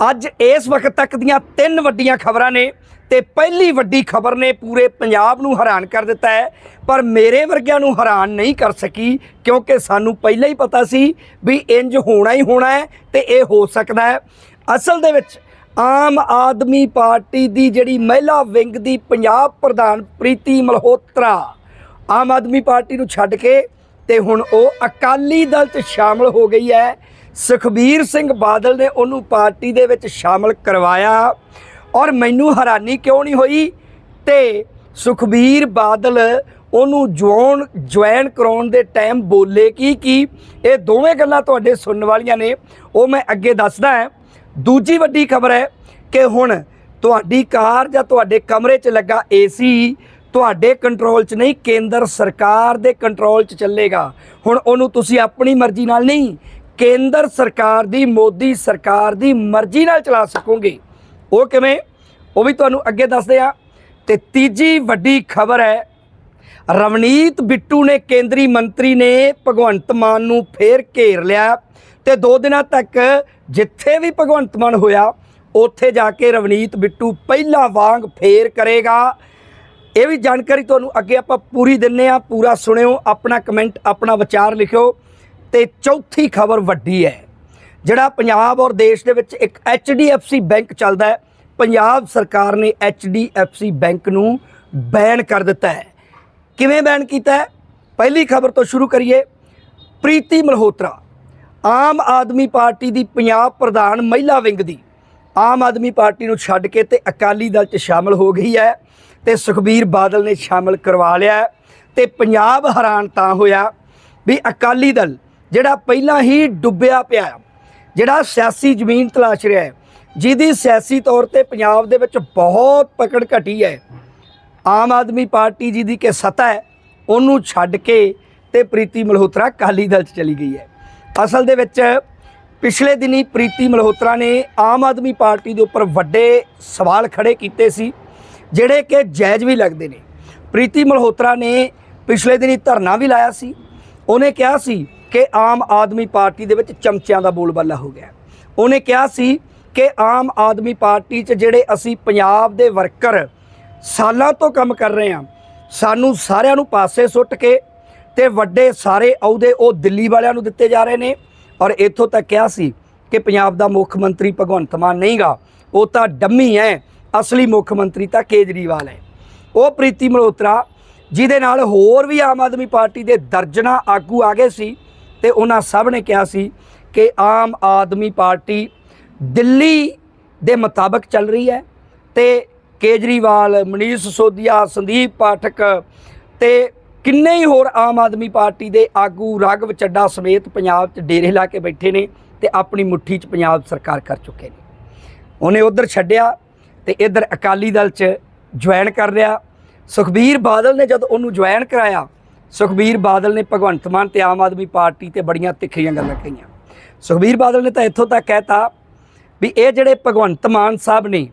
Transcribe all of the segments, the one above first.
ਅੱਜ ਇਸ ਵਕਤ ਤੱਕ ਦੀਆਂ ਤਿੰਨ ਵੱਡੀਆਂ ਖਬਰਾਂ ਨੇ ਤੇ ਪਹਿਲੀ ਵੱਡੀ ਖਬਰ ਨੇ ਪੂਰੇ ਪੰਜਾਬ ਨੂੰ ਹੈਰਾਨ ਕਰ ਦਿੱਤਾ ਹੈ, ਪਰ ਮੇਰੇ ਵਰਗਿਆਂ ਨੂੰ ਹੈਰਾਨ ਨਹੀਂ ਕਰ ਸਕੀ, ਕਿਉਂਕਿ ਸਾਨੂੰ ਪਹਿਲਾਂ ਹੀ ਪਤਾ ਸੀ ਵੀ ਇੰਜ ਹੋਣਾ ਹੀ ਹੋਣਾ ਹੈ ਤੇ ਇਹ ਹੋ ਸਕਦਾ ਹੈ। ਅਸਲ ਦੇ ਵਿੱਚ ਆਮ ਆਦਮੀ ਪਾਰਟੀ ਦੀ ਜਿਹੜੀ ਮਹਿਲਾ ਵਿੰਗ ਦੀ ਪੰਜਾਬ ਪ੍ਰਧਾਨ ਪ੍ਰੀਤੀ ਮਲਹੋਤਰਾ ਆਮ ਆਦਮੀ ਪਾਰਟੀ ਨੂੰ ਛੱਡ ਕੇ ਤੇ ਹੁਣ ਉਹ ਅਕਾਲੀ ਦਲ 'ਚ ਸ਼ਾਮਲ ਹੋ ਗਈ ਹੈ। ਸੁਖਬੀਰ ਸਿੰਘ ਬਾਦਲ ਨੇ ਉਹਨੂੰ ਪਾਰਟੀ ਦੇ ਵਿੱਚ ਸ਼ਾਮਲ ਕਰਵਾਇਆ ਔਰ ਮੈਨੂੰ ਹੈਰਾਨੀ ਕਿਉਂ ਨਹੀਂ ਹੋਈ ਤੇ ਸੁਖਬੀਰ ਬਾਦਲ ਉਹਨੂੰ ਜੁਆਨ ਜੁਆਇਨ ਕਰਾਉਣ ਦੇ ਟਾਈਮ ਬੋਲੇ ਕੀ ਕੀ? ਇਹ ਦੋਵੇਂ ਗੱਲਾਂ ਤੁਹਾਡੇ ਸੁਣਨ ਵਾਲੀਆਂ ਨੇ, ਉਹ ਮੈਂ ਅੱਗੇ ਦੱਸਦਾ ਹਾਂ। ਦੂਜੀ ਵੱਡੀ ਖਬਰ ਹੈ ਕਿ ਹੁਣ ਤੁਹਾਡੀ ਕਾਰ ਜਾਂ ਤੁਹਾਡੇ ਕਮਰੇ 'ਚ ਲੱਗਾ ਏਸੀ ਤੁਹਾਡੇ ਕੰਟਰੋਲ 'ਚ ਨਹੀਂ, ਕੇਂਦਰ ਸਰਕਾਰ ਦੇ ਕੰਟਰੋਲ 'ਚ ਚੱਲੇਗਾ। ਹੁਣ ਉਹਨੂੰ ਤੁਸੀਂ ਆਪਣੀ ਮਰਜ਼ੀ ਨਾਲ ਨਹੀਂ ਕੇਂਦਰ ਸਰਕਾਰ ਦੀ, ਮੋਦੀ ਸਰਕਾਰ ਦੀ ਮਰਜ਼ੀ ਨਾਲ ਚਲਾ ਸਕੋਗੇ। ਉਹ ਕਿਵੇਂ? ਉਹ ਵੀ ਤੁਹਾਨੂੰ ਅੱਗੇ ਦੱਸਦੇ ਆ। ਤੇ ਤੀਜੀ ਵੱਡੀ ਖਬਰ ਹੈ, ਰਵਨੀਤ ਬਿੱਟੂ ਨੇ ਕੇਂਦਰੀ ਮੰਤਰੀ ਨੇ ਭਗਵੰਤ ਮਾਨ ਨੂੰ ਫੇਰ ਘੇਰ ਲਿਆ। ਤੇ ਦੋ ਦਿਨਾਂ ਤੱਕ ਜਿੱਥੇ ਵੀ ਭਗਵੰਤ ਮਾਨ ਹੋਇਆ, ਉੱਥੇ ਜਾ ਕੇ ਰਵਨੀਤ ਬਿੱਟੂ ਪਹਿਲਾਂ ਵਾਂਗ ਫੇਰ ਕਰੇਗਾ। ਇਹ ਵੀ ਜਾਣਕਾਰੀ ਤੁਹਾਨੂੰ ਅੱਗੇ ਆਪਾਂ ਪੂਰੀ ਦਿੰਨੇ ਆ, ਪੂਰਾ ਸੁਣਿਓ, ਆਪਣਾ ਕਮੈਂਟ, ਆਪਣਾ ਵਿਚਾਰ ਲਿਖਿਓ। ਤੇ ਚੌਥੀ ਖਬਰ ਵੱਡੀ ਹੈ। ਜਿਹੜਾ ਪੰਜਾਬ ਔਰ ਦੇਸ਼ ਦੇ ਵਿੱਚ ਇੱਕ HDFC ਬੈਂਕ ਚੱਲਦਾ ਹੈ, ਪੰਜਾਬ ਸਰਕਾਰ ਨੇ HDFC ਬੈਂਕ ਨੂੰ ਬੈਨ ਕਰ ਦਿੱਤਾ ਹੈ। ਕਿਵੇਂ ਬੈਨ ਕੀਤਾ ਹੈ? ਪਹਿਲੀ ਖਬਰ ਤੋਂ ਸ਼ੁਰੂ ਕਰੀਏ। ਪ੍ਰੀਤੀ ਮਲਹੋਤਰਾ, ਆਮ ਆਦਮੀ ਪਾਰਟੀ ਦੀ ਪੰਜਾਬ ਪ੍ਰਧਾਨ ਮਹਿਲਾ ਵਿੰਗ ਦੀ। ਆਮ ਆਦਮੀ ਪਾਰਟੀ ਨੂੰ ਛੱਡ ਕੇ ਤੇ ਅਕਾਲੀ ਦਲ 'ਚ ਸ਼ਾਮਲ ਹੋ ਗਈ ਹੈ ਤੇ ਸੁਖਬੀਰ ਬਾਦਲ ਨੇ ਸ਼ਾਮਲ ਕਰਵਾ ਲਿਆ ਹੈ ਤੇ ਪੰਜਾਬ ਹੈਰਾਨ ਤਾਂ ਹੋਇਆ ਵੀ ਅਕਾਲੀ ਦਲ ਜਿਹੜਾ ਪਹਿਲਾਂ ਹੀ ਡੁੱਬਿਆ ਪਿਆ ਹੈ, ਜਿਹੜਾ ਸਿਆਸੀ ਜ਼ਮੀਨ ਤਲਾਸ਼ ਰਿਹਾ ਹੈ ਜਿਹਦੀ ਸਿਆਸੀ ਤੌਰ ਤੇ ਪੰਜਾਬ ਦੇ ਵਿੱਚ ਬਹੁਤ ਪਕੜ ਘਟੀ ਹੈ। ਆਮ ਆਦਮੀ ਪਾਰਟੀ ਜਿਹਦੀ ਕਿ ਸੱਤਾ ਹੈ ਉਹਨੂੰ ਛੱਡ ਕੇ ਤੇ ਪ੍ਰੀਤੀ ਮਲਹੋਤਰਾ ਕਾਲੀ ਦਲ 'ਚ ਚਲੀ ਗਈ ਹੈ। ਅਸਲ ਦੇ ਵਿੱਚ ਪਿਛਲੇ ਦਿਨੀ ਪ੍ਰੀਤੀ ਮਲਹੋਤਰਾ ਨੇ ਆਮ ਆਦਮੀ ਪਾਰਟੀ ਦੇ ਉੱਪਰ ਵੱਡੇ ਸਵਾਲ ਖੜੇ ਕੀਤੇ ਸੀ ਜਿਹੜੇ ਕਿ ਜਾਇਜ਼ ਵੀ ਲੱਗਦੇ ਨੇ। ਪ੍ਰੀਤੀ ਮਲਹੋਤਰਾ ਨੇ ਪਿਛਲੇ ਦਿਨੀ ਧਰਨਾ ਵੀ ਲਾਇਆ ਸੀ ਉਹਨੇ ਕਿਹਾ ਸੀ ਕਿ ਆਮ ਆਦਮੀ ਪਾਰਟੀ ਦੇ ਵਿੱਚ ਚਮਚਿਆਂ ਦਾ ਬੋਲਬਾਲਾ ਹੋ ਗਿਆ। ਉਹਨੇ ਕਿਹਾ ਸੀ ਕਿ ਆਮ ਆਦਮੀ ਪਾਰਟੀ 'ਚ ਜਿਹੜੇ ਅਸੀਂ ਪੰਜਾਬ ਦੇ ਵਰਕਰ ਸਾਲਾਂ ਤੋਂ ਕੰਮ ਕਰ ਰਹੇ ਹਾਂ, ਸਾਨੂੰ ਸਾਰਿਆਂ ਨੂੰ ਪਾਸੇ ਸੁੱਟ ਕੇ ਤੇ ਵੱਡੇ ਸਾਰੇ ਅਹੁਦੇ ਉਹ ਦਿੱਲੀ ਵਾਲਿਆਂ ਨੂੰ ਦਿੱਤੇ ਜਾ ਰਹੇ ਨੇ ਔਰ ਇੱਥੋਂ ਤੱਕ ਕਿਹਾ ਸੀ ਕਿ ਪੰਜਾਬ ਦਾ ਮੁੱਖ ਮੰਤਰੀ ਭਗਵੰਤ ਮਾਨ ਨਹੀਂਗਾ, ਉਹ ਤਾਂ ਡੰਮੀ ਹੈ, ਅਸਲੀ ਮੁੱਖ ਮੰਤਰੀ ਤਾਂ ਕੇਜਰੀਵਾਲ ਹੈ। ਉਹ ਪ੍ਰੀਤੀ ਮਲਹੋਤਰਾ, ਜਿਹਦੇ ਨਾਲ ਹੋਰ ਵੀ ਆਮ ਆਦਮੀ ਪਾਰਟੀ ਦੇ ਦਰਜਨਾ ਆਗੂ ਆ ਗਏ ਸੀ ਤੇ ਉਹਨਾਂ ਸਭ ਨੇ ਕਿਹਾ ਸੀ ਕਿ ਆਮ ਆਦਮੀ ਪਾਰਟੀ ਦਿੱਲੀ ਦੇ ਮੁਤਾਬਕ ਚੱਲ ਰਹੀ ਹੈ ਤੇ ਕੇਜਰੀਵਾਲ, ਮਨੀਸ਼ ਸਿਸੋਦੀਆ, ਸੰਦੀਪ ਪਾਠਕ ਤੇ ਕਿੰਨੇ ਹੀ ਹੋਰ ਆਮ ਆਦਮੀ ਪਾਰਟੀ ਦੇ ਆਗੂ ਰਾਘਵ ਚੱਡਾ ਸਮੇਤ ਪੰਜਾਬ 'ਚ ਡੇਰੇ ਲਾ ਕੇ ਬੈਠੇ ਨੇ ਤੇ ਆਪਣੀ ਮੁੱਠੀ 'ਚ ਪੰਜਾਬ ਸਰਕਾਰ ਕਰ ਚੁੱਕੇ ਨੇ। ਉਹਨੇ ਉਧਰ ਛੱਡਿਆ ਤੇ ਇਧਰ ਅਕਾਲੀ ਦਲ 'ਚ ਜੁਆਇਨ ਕਰ ਲਿਆ ਸੁਖਬੀਰ ਬਾਦਲ ਨੇ ਜਦ ਉਹਨੂੰ ਜੁਆਇਨ ਕਰਾਇਆ ਸੁਖਬੀਰ ਬਾਦਲ ਨੇ ਭਗਵੰਤ ਮਾਨ ਤੇ ਆਮ ਆਦਮੀ ਪਾਰਟੀ ਤੇ ਬੜੀਆਂ ਤਿੱਖੀਆਂ ਗੱਲਾਂ ਕਹੀਆਂ। ਸੁਖਬੀਰ ਬਾਦਲ ਨੇ ਤਾਂ ਇੱਥੋਂ ਤੱਕ ਕਹਿਤਾ ਵੀ ਇਹ ਜਿਹੜੇ ਭਗਵੰਤ ਮਾਨ ਸਾਹਿਬ ਨੇ,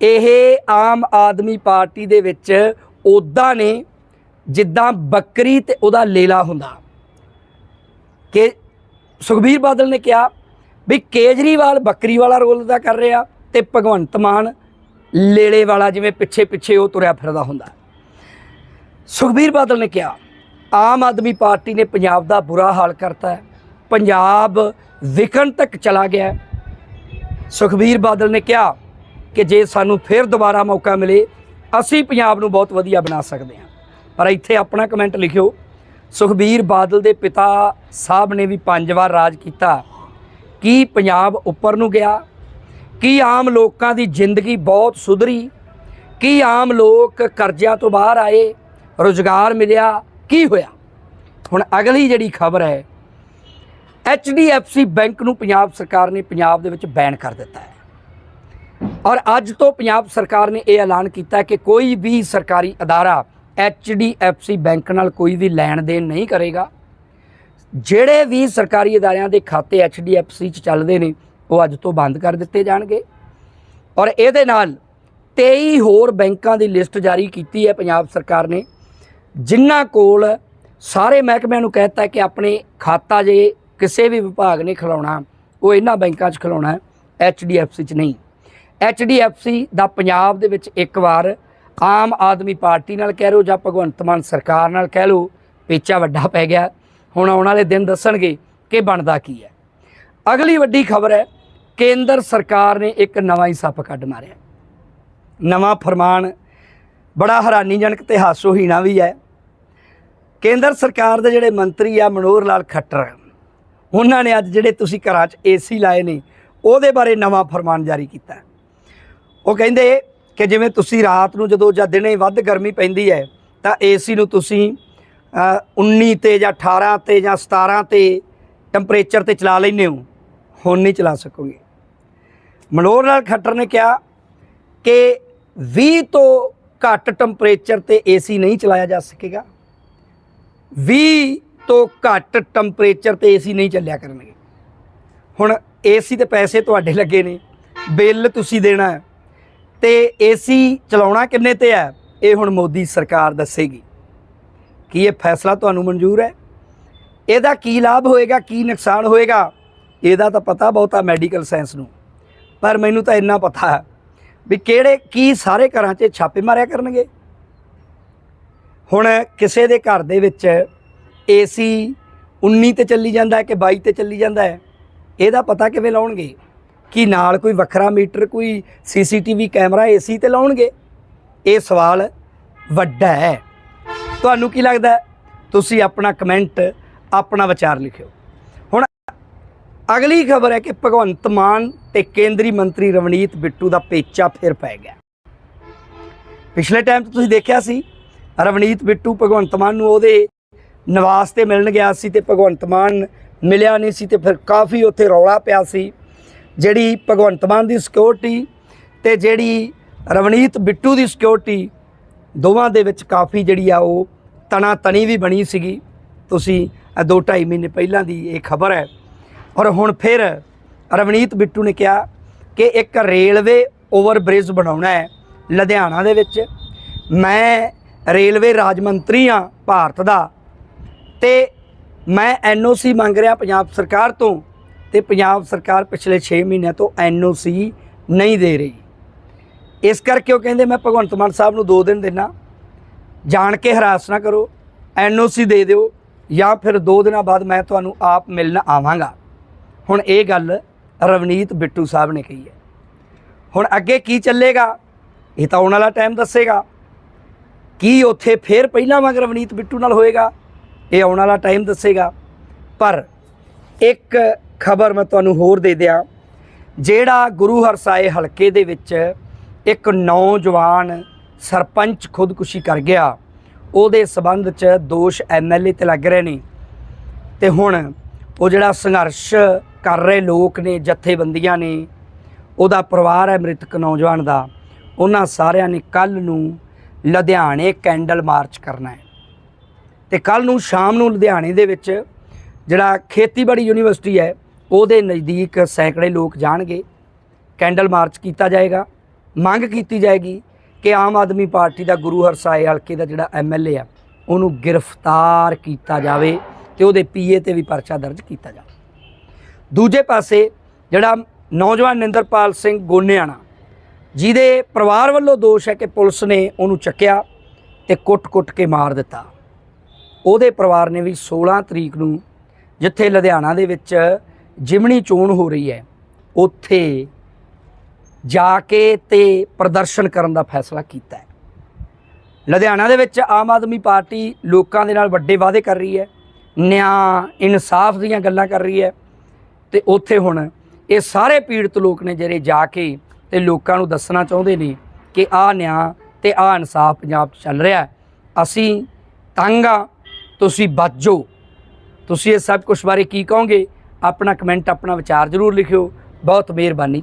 ਇਹ ਆਮ ਆਦਮੀ ਪਾਰਟੀ ਦੇ ਵਿੱਚ ਉਦਾਂ ਨੇ ਜਿੱਦਾਂ ਬੱਕਰੀ ਤੇ ਉਹਦਾ ਲੇਲਾ ਹੁੰਦਾ। ਕਿ ਸੁਖਬੀਰ ਬਾਦਲ ਨੇ ਕਿਹਾ ਵੀ ਕੇਜਰੀਵਾਲ ਬੱਕਰੀ ਵਾਲਾ ਰੋਲ ਅਦਾ ਕਰ ਰਿਹਾ ਤੇ ਭਗਵੰਤ ਮਾਨ ਲੇਲੇ ਵਾਲਾ ਜਿਵੇਂ ਪਿੱਛੇ ਪਿੱਛੇ ਉਹ ਤੁਰਿਆ ਫਿਰਦਾ ਹੁੰਦਾ। ਸੁਖਬੀਰ ਬਾਦਲ ਨੇ ਕਿਹਾ ਆਮ ਆਦਮੀ ਪਾਰਟੀ ਨੇ ਪੰਜਾਬ ਦਾ ਬੁਰਾ ਹਾਲ ਕਰਤਾ ਹੈ। ਪੰਜਾਬ ਵਿਕਣ ਤੱਕ ਚਲਾ ਗਿਆ ਸੁਖਬੀਰ ਬਾਦਲ ਨੇ ਕਿਹਾ ਕਿ ਜੇ ਸਾਨੂੰ ਫਿਰ ਦੁਬਾਰਾ ਮੌਕਾ ਮਿਲੇ, ਅਸੀਂ ਪੰਜਾਬ ਨੂੰ ਬਹੁਤ ਵਧੀਆ ਬਣਾ ਸਕਦੇ ਹਾਂ। ਪਰ ਇੱਥੇ ਆਪਣਾ ਕਮੈਂਟ ਲਿਖਿਓ। ਸੁਖਬੀਰ ਬਾਦਲ ਦੇ ਪਿਤਾ ਸਾਹਿਬ ਨੇ ਵੀ ਪੰਜ ਵਾਰ ਰਾਜ ਕੀਤਾ। ਕੀ ਪੰਜਾਬ ਉੱਪਰ ਨੂੰ ਗਿਆ? ਕੀ ਆਮ ਲੋਕਾਂ ਦੀ ਜ਼ਿੰਦਗੀ ਬਹੁਤ ਸੁਧਰੀ? ਕੀ ਆਮ ਲੋਕ ਕਰਜ਼ਿਆਂ ਤੋਂ ਬਾਹਰ ਆਏ? ਰੋਜ਼ਗਾਰ ਮਿਲਿਆ? ਕੀ ਹੋਇਆ? ਹੁਣ ਅਗਲੀ ਜਿਹੜੀ ਖਬਰ ਹੈ HDFC ਬੈਂਕ ਨੂੰ ਪੰਜਾਬ ਸਰਕਾਰ ਨੇ ਪੰਜਾਬ ਦੇ ਵਿੱਚ ਬੈਨ ਕਰ ਦਿੱਤਾ ਹੈ। ਔਰ ਅੱਜ ਤੋਂ ਪੰਜਾਬ ਸਰਕਾਰ ਨੇ ਇਹ ਐਲਾਨ ਕੀਤਾ ਕਿ ਕੋਈ ਵੀ ਸਰਕਾਰੀ ਅਦਾਰਾ HDFC ਬੈਂਕ ਨਾਲ ਕੋਈ ਵੀ ਲੈਣ ਦੇਣ ਨਹੀਂ ਕਰੇਗਾ। ਜਿਹੜੇ ਵੀ ਸਰਕਾਰੀ ਅਦਾਰਿਆਂ ਦੇ ਖਾਤੇ HDFC ਚ ਚੱਲਦੇ ਨੇ, ਉਹ ਅੱਜ ਤੋਂ ਬੰਦ ਕਰ ਦਿੱਤੇ ਜਾਣਗੇ। ਔਰ ਇਹਦੇ ਨਾਲ 23 ਹੋਰ ਬੈਂਕਾਂ ਦੀ ਲਿਸਟ ਜਾਰੀ ਕੀਤੀ ਹੈ ਪੰਜਾਬ ਸਰਕਾਰ ਨੇ। ਜਿਨ੍ਹਾਂ ਕੋਲ ਸਾਰੇ ਮਹਿਕਮਿਆਂ ਨੂੰ ਕਹਿਤਾ ਕਿ ਆਪਣੇ ਖਾਤਾ ਜੇ ਕਿਸੇ ਵੀ ਵਿਭਾਗ ਨੇ ਖਿਲਾਉਣਾ, ਉਹ ਇਹਨਾਂ ਬੈਂਕਾਂ 'ਚ ਖਿਲਾਉਣਾ ਹੈ HDFC 'ਚ ਨਹੀਂ। HDFC ਦਾ ਪੰਜਾਬ ਦੇ ਵਿੱਚ ਇੱਕ ਵਾਰ ਆਮ ਆਦਮੀ ਪਾਰਟੀ ਨਾਲ ਕਹਿ ਲਓ ਜਾਂ ਭਗਵੰਤ ਮਾਨ ਸਰਕਾਰ ਨਾਲ ਕਹਿ ਲਓ, ਪੇਚਾ ਵੱਡਾ ਪੈ ਗਿਆ, ਹੁਣ ਆਉਣ ਵਾਲੇ ਦਿਨ ਦੱਸਣਗੇ ਕਿ ਬਣਦਾ ਕੀ ਹੈ। ਅਗਲੀ ਵੱਡੀ ਖਬਰ ਹੈ, ਕੇਂਦਰ ਸਰਕਾਰ ਨੇ ਇੱਕ ਨਵਾਂ ਹੀ ਸੱਪ ਕੱਢ ਮਾਰਿਆ। ਨਵਾਂ ਫਰਮਾਨ ਬੜਾ ਹੈਰਾਨੀਜਨਕ ਤੇ ਹਾਸੋਹੀਣਾ ਵੀ ਹੈ। ਕੇਂਦਰ ਸਰਕਾਰ ਦੇ ਜਿਹੜੇ ਮੰਤਰੀ ਆ ਮਨੋਹਰ ਲਾਲ ਖੱਟਰ ਉਹਨਾਂ ਨੇ ਅੱਜ ਜਿਹੜੇ ਤੁਸੀਂ ਘਰਾਂ 'ਚ ਏਸੀ ਲਾਏ ਨੇ ਉਹਦੇ ਬਾਰੇ ਨਵਾਂ ਫਰਮਾਨ ਜਾਰੀ ਕੀਤਾ। ਉਹ ਕਹਿੰਦੇ ਕਿ ਜਿਵੇਂ ਤੁਸੀਂ ਰਾਤ ਨੂੰ ਜਦੋਂ ਜਾਂ ਦਿਨੇ ਵੱਧ ਗਰਮੀ ਪੈਂਦੀ ਹੈ ਤਾਂ ਏਸੀ ਨੂੰ ਤੁਸੀਂ ਅ, 19 ਤੇ ਜਾਂ 18 ਤੇ ਜਾਂ 17 ਤੇ ਟੈਂਪਰੇਚਰ ਤੇ ਚਲਾ ਲੈਂਦੇ ਹੋ ਹੁਣ ਨਹੀਂ ਚਲਾ ਸਕੋਗੇ। ਮਨੋਹਰ ਲਾਲ ਖੱਟਰ ਨੇ ਕਿਹਾ ਕਿ 20 ਤੋਂ ਘੱਟ ਟੈਂਪਰੇਚਰ ਤੇ ਏਸੀ ਨਹੀਂ ਚਲਾਇਆ ਜਾ ਸਕੇਗਾ। 20 ਤੋਂ ਘੱਟ ਟੈਂਪਰੇਚਰ ਤੇ ਏਸੀ ਨਹੀਂ ਚੱਲਿਆ ਕਰਨਗੇ। ਹੁਣ ਏਸੀ ਤੇ ਪੈਸੇ ਤੁਹਾਡੇ ਲੱਗੇ ਨੇ, ਬਿੱਲ ਤੁਸੀਂ ਦੇਣਾ ਹੈ, ਤੇ ਏਸੀ ਚਲਾਉਣਾ ਕਿੰਨੇ ਤੇ ਹੈ, ਇਹ ਹੁਣ ਮੋਦੀ ਸਰਕਾਰ ਦੱਸੇਗੀ। ਕੀ ਇਹ ਫੈਸਲਾ ਤੁਹਾਨੂੰ ਮਨਜ਼ੂਰ ਹੈ? ਇਹਦਾ ਕੀ ਲਾਭ ਹੋਏਗਾ, ਕੀ ਨੁਕਸਾਨ ਹੋਏਗਾ, ਇਹਦਾ ਤਾਂ ਪਤਾ ਬਹੁਤਾ ਮੈਡੀਕਲ ਸਾਇੰਸ ਨੂੰ। ਪਰ ਮੈਨੂੰ ਤਾਂ ਇੰਨਾ ਪਤਾ ਹੈ ਵੀ ਕਿਹੜੇ, ਕੀ ਸਾਰੇ ਘਰਾਂ 'ਚ ਛਾਪੇ ਮਾਰਿਆ ਕਰਨਗੇ? ਹੁਣ ਕਿਸੇ ਦੇ ਘਰ ਦੇ ਵਿੱਚ ਏਸੀ 19 ਤੇ ਚੱਲੀ ਜਾਂਦਾ ਹੈ ਕਿ 22 ਤੇ ਚੱਲੀ ਜਾਂਦਾ ਹੈ, ਇਹਦਾ ਪਤਾ ਕਿਵੇਂ ਲਾਉਣਗੇ? ਕਿ ਨਾਲ ਕੋਈ ਵੱਖਰਾ ਮੀਟਰ, ਕੋਈ ਸੀਸੀਟੀਵੀ ਕੈਮਰਾ ਏਸੀ ਤੇ ਲਾਉਣਗੇ? ਇਹ ਸਵਾਲ ਵੱਡਾ ਹੈ। ਤੁਹਾਨੂੰ ਕੀ ਲੱਗਦਾ ਤੁਸੀਂ ਆਪਣਾ ਕਮੈਂਟ, ਆਪਣਾ ਵਿਚਾਰ ਲਿਖਿਓ। ਹੁਣ ਅਗਲੀ ਖਬਰ ਹੈ ਕਿ ਭਗਵੰਤ ਮਾਨ ਤੇ ਕੇਂਦਰੀ ਮੰਤਰੀ ਰਵਨੀਤ ਬਿੱਟੂ ਦਾ ਪੇਚਾ ਫਿਰ ਪੈ ਗਿਆ। ਪਿਛਲੇ ਟਾਈਮ 'ਚ ਤੁਸੀਂ ਦੇਖਿਆ ਸੀ ਰਵਨੀਤ ਬਿੱਟੂ ਭਗਵੰਤ ਮਾਨ ਨੂੰ ਉਹਦੇ ਨਿਵਾਸ ਤੇ ਮਿਲਣ ਗਿਆ ਸੀ ਤੇ ਭਗਵੰਤ ਮਾਨ ਮਿਲਿਆ ਨਹੀਂ ਸੀ ਤੇ ਫਿਰ ਕਾਫੀ ਉੱਥੇ ਰੌਲਾ ਪਿਆ ਸੀ। ਜਿਹੜੀ ਭਗਵੰਤ ਮਾਨ ਦੀ ਸਿਕਿਉਰਿਟੀ ਤੇ ਜਿਹੜੀ ਰਵਨੀਤ ਬਿੱਟੂ ਦੀ ਸਿਕਿਉਰਿਟੀ ਦੋਵਾਂ ਦੇ ਵਿੱਚ ਕਾਫੀ ਜਿਹੜੀ ਆ ਉਹ ਤਣਾ ਤਣੀ ਵੀ ਬਣੀ ਸੀਗੀ। ਤੁਸੀਂ ਦੋ ਢਾਈ ਮਹੀਨੇ ਪਹਿਲਾਂ ਦੀ ਇਹ ਖਬਰ ਹੈ। ਔਰ ਹੁਣ ਫਿਰ ਰਵਨੀਤ ਬਿੱਟੂ ਨੇ ਕਿਹਾ ਕਿ ਇੱਕ ਰੇਲਵੇ ਓਵਰ ਬ੍ਰਿਜ ਬਣਾਉਣਾ ਹੈ ਲੁਧਿਆਣਾ ਦੇ ਵਿੱਚ। ਮੈਂ ਰੇਲਵੇ ਰਾਜ ਮੰਤਰੀ ਹਾਂ ਭਾਰਤ ਦਾ। ਤੇ ਮੈਂ ਐਨਓਸੀ ਮੰਗ ਰਿਹਾ ਪੰਜਾਬ ਸਰਕਾਰ ਤੋਂ ਤੇ ਪੰਜਾਬ ਸਰਕਾਰ ਪਿਛਲੇ 6 ਮਹੀਨਿਆਂ ਤੋਂ ਐਨਓਸੀ ਨਹੀਂ ਦੇ ਰਹੀ। ਇਸ ਕਰਕੇ ਉਹ ਕਹਿੰਦੇ ਮੈਂ ਭਗਵੰਤ ਮਾਨ ਸਾਹਿਬ ਨੂੰ 2 ਦਿਨ ਦੇਣਾ ਜਾਣ ਕੇ ਹਰਾਸ ਨਾ ਕਰੋ, ਐਨਓਸੀ ਦੇ ਦਿਓ ਜਾਂ ਫਿਰ 2 ਦਿਨਾਂ ਬਾਅਦ ਮੈਂ ਤੁਹਾਨੂੰ ਆਪ ਮਿਲਣ ਆਵਾਂਗਾ। ਹੁਣ ਇਹ ਗੱਲ ਰਵਨੀਤ ਬਿੱਟੂ ਸਾਹਿਬ ਨੇ ਕਹੀ ਹੈ। ਹੁਣ ਅੱਗੇ ਕੀ ਚੱਲੇਗਾ, ਇਹ ਤਾਂ ਆਉਣ ਵਾਲਾ ਟਾਈਮ ਦੱਸੇਗਾ। ਕੀ ਉੱਥੇ ਫੇਰ ਪਹਿਲਾਂ ਵਾਂਗ ਰਵਨੀਤ ਬਿੱਟੂ ਨਾਲ ਹੋਏਗਾ? ਇਹ ਆਉਣ ਵਾਲਾ ਟਾਈਮ ਦੱਸੇਗਾ। ਪਰ ਇੱਕ ਖਬਰ ਮੈਂ ਤੁਹਾਨੂੰ ਹੋਰ ਦੇ ਦਿਆਂ। ਜਿਹੜਾ ਗੁਰੂ ਹਰਸਾਏ ਹਲਕੇ ਦੇ ਵਿੱਚ ਇੱਕ ਨੌਜਵਾਨ ਸਰਪੰਚ ਖੁਦਕੁਸ਼ੀ ਕਰ ਗਿਆ, ਉਹਦੇ ਸਬੰਧ 'ਚ ਦੋਸ਼ ਐਮਐਲਏ ਤੇ ਲੱਗ ਰਹੇ ਨੇ। ਤੇ ਹੁਣ ਉਹ ਜਿਹੜਾ ਸੰਘਰਸ਼ ਕਰ ਰਹੇ ਲੋਕ ਨੇ, ਜਥੇਬੰਦੀਆਂ ਨੇ, ਉਹਦਾ ਪਰਿਵਾਰ ਹੈ ਮ੍ਰਿਤਕ ਨੌਜਵਾਨ ਦਾ। ਉਹਨਾਂ ਸਾਰਿਆਂ ਨੇ ਕੱਲ ਨੂੰ ਲੁਧਿਆਣੇ ਕੈਂਡਲ ਮਾਰਚ ਕਰਨਾ ਹੈ। ਤੇ ਕੱਲ ਨੂੰ ਸ਼ਾਮ ਨੂੰ ਲੁਧਿਆਣੇ ਦੇ ਵਿੱਚ ਜਿਹੜਾ ਖੇਤੀਬਾੜੀ ਯੂਨੀਵਰਸਿਟੀ ਹੈ, ਉਹਦੇ ਨਜ਼ਦੀਕ ਸੈਂਕੜੇ ਲੋਕ ਜਾਣਗੇ। ਕੈਂਡਲ ਮਾਰਚ ਕੀਤਾ ਜਾਏਗਾ। ਮੰਗ ਕੀਤੀ ਜਾਏਗੀ ਕਿ ਆਮ ਆਦਮੀ ਪਾਰਟੀ ਦਾ ਗੁਰੂ ਹਰਸਾਏ ਹਲਕੇ ਦਾ ਜਿਹੜਾ ਐਮਐਲਏ ਆ, ਉਹਨੂੰ ਗ੍ਰਿਫਤਾਰ ਕੀਤਾ ਜਾਵੇ ਤੇ ਉਹਦੇ ਪੀਏ ਤੇ ਵੀ ਪਰਚਾ ਦਰਜ ਕੀਤਾ ਜਾਵੇ। ਦੂਜੇ ਪਾਸੇ ਜਿਹੜਾ ਨੌਜਵਾਨ ਨਿੰਦਰਪਾਲ ਸਿੰਘ ਗੋਨਿਆਣਾ ਜਿਹਦੇ ਪਰਿਵਾਰ ਵੱਲੋਂ ਦੋਸ਼ ਹੈ ਕਿ ਪੁਲਿਸ ਨੇ ਉਹਨੂੰ ਚੱਕਿਆ ਤੇ ਕੁੱਟ-ਕੁੱਟ ਕੇ ਮਾਰ ਦਿੱਤਾ। ਉਹਦੇ ਪਰਿਵਾਰ ਨੇ ਵੀ 16 ਤਰੀਕ ਨੂੰ ਜਿੱਥੇ ਲੁਧਿਆਣਾ ਦੇ ਵਿੱਚ ਜਿਮਣੀ ਚੋਣ ਹੋ ਰਹੀ ਹੈ, ਉੱਥੇ ਜਾ ਕੇ ਤੇ ਪ੍ਰਦਰਸ਼ਨ ਕਰਨ ਦਾ ਫੈਸਲਾ ਕੀਤਾ ਹੈ। ਲੁਧਿਆਣਾ ਦੇ ਵਿੱਚ ਆਮ ਆਦਮੀ ਪਾਰਟੀ ਲੋਕਾਂ ਦੇ ਨਾਲ ਵੱਡੇ ਵਾਅਦੇ ਕਰ ਰਹੀ ਹੈ, ਨਿਆਂ ਇਨਸਾਫ ਦੀਆਂ ਗੱਲਾਂ ਕਰ ਰਹੀ ਹੈ ਤੇ ਉੱਥੇ ਹੁਣ ਇਹ ਸਾਰੇ ਪੀੜਤ ਲੋਕ ਨੇ ਜਿਹੜੇ ਜਾ ਕੇ ਤੇ ਲੋਕਾਂ ਨੂੰ ਦੱਸਣਾ ਚਾਹੁੰਦੇ ਨੇ ਕਿ ਆਹ ਨਿਆਂ ਤੇ ਆਹ ਇਨਸਾਫ ਪੰਜਾਬ 'ਚ ਚੱਲ ਰਿਹਾ ਅਸੀਂ ਤੰਗ ਆ, ਤੁਸੀਂ ਬਚ ਤੁਸੀਂ ਇਹ ਸਭ ਕੁਝ ਬਾਰੇ ਕੀ ਕਹੋਗੇ? ਆਪਣਾ ਕਮੈਂਟ ਆਪਣਾ ਵਿਚਾਰ ਜ਼ਰੂਰ ਲਿਖਿਓ। ਬਹੁਤ ਮਿਹਰਬਾਨੀ।